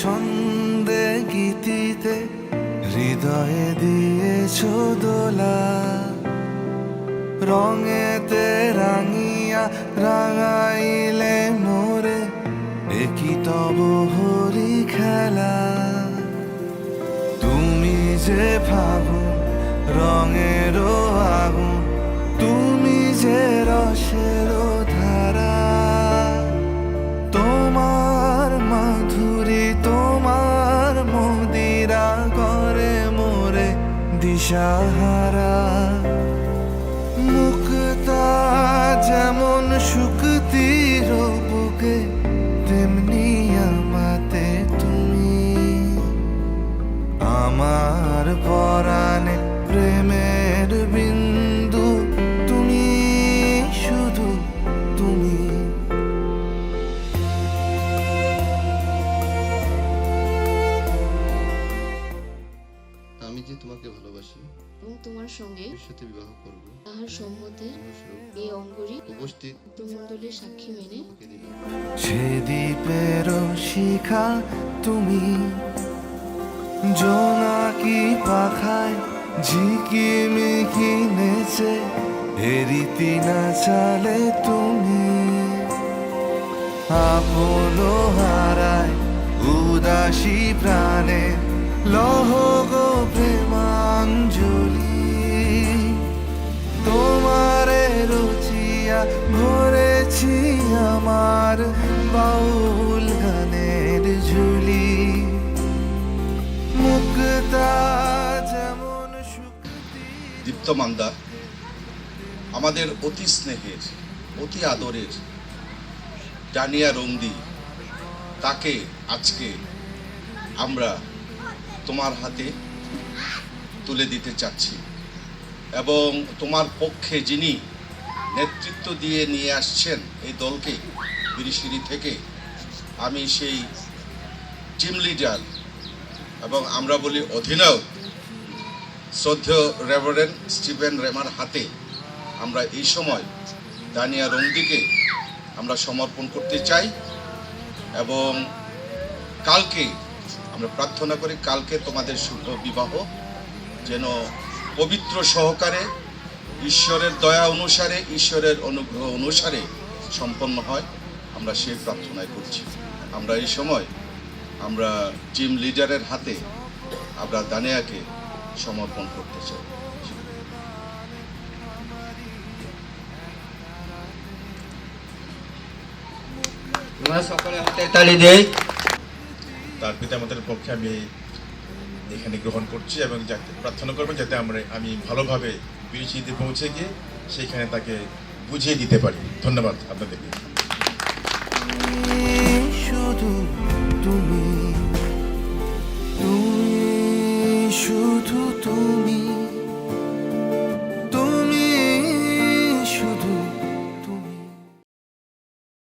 ছন্দে গীতিতে হৃদয়ে দিয়েছ দোলা। রঙেতে রাঙিয়া রাঙাইলে মোরে একই তব হরি খেলা। তুমি যে ফাগুন রঙের আগুন, তুমি যে রসের দিশাহারা মুক্তা যেমন শুক্তির বুকে তেমনি আমাতে তুমি। আমার পরাণে প্রেমের তোমার সঙ্গে ভবিষ্যতে বিবাহ করব। তাহার সম্মতে এই অঙ্গরী উপস্থিত প্রমণ্ডলের সাক্ষী মেনে সে দ্বীপের শিখা তুমি জোনাকি পাখায় ঝিকিমিকি নেচে হেরিতি না চালে তুমি। আপন হারায় উদাসী প্রাণে লহ গো প্রেমাঞ্জলি আমার বাউল গানের ঝুলি। মুক্তা যেমন দীপ্ত মান্দা আমাদের অতি স্নেহের, অতি আদরের ডানিয়া রঙ্গি, তাকে আজকে আমরা তোমার হাতে তুলে দিতে চাচ্ছি এবং তোমার পক্ষে যিনি নেতৃত্ব দিয়ে নিয়ে আসছেন এই দলকে বিরিশিরি থেকে আমি সেই টিম লিডার এবং আমরা বলি অধিনায়ক শ্রদ্ধেয় রেভারেন স্টিভেন রেমার হাতে আমরা এই সময় দানিয়া রঙ্গিকে আমরা সমর্পণ করতে চাই এবং কালকে আমরা প্রার্থনা করি কালকে তোমাদের শুভ বিবাহ যেন পবিত্র সহকারে ঈশ্বরের দয়া অনুসারে, ঈশ্বরের অনুগ্রহ অনুসারে সম্পন্ন হয়। আমরা সেই প্রার্থনায় করছি। আমরা এই সময় আমরা টিম লিডারের হাতে আমরা দানিয়াকে সমর্পণ করতে চাই। আমরা সকলে হাতে তালি দেই। তার পিতামাতার পক্ষে আমি এখানে গ্রহণ করছি এবং যাতে প্রার্থনা করবেন যাতে আমরা আমি ভালোভাবে বিরিচিতে পৌঁছে গিয়ে সেইখানে তাকে বুঝিয়ে দিতে পারি। ধন্যবাদ আপনাদেরকে। শুধু তুমি তুমি শুধু তুমি।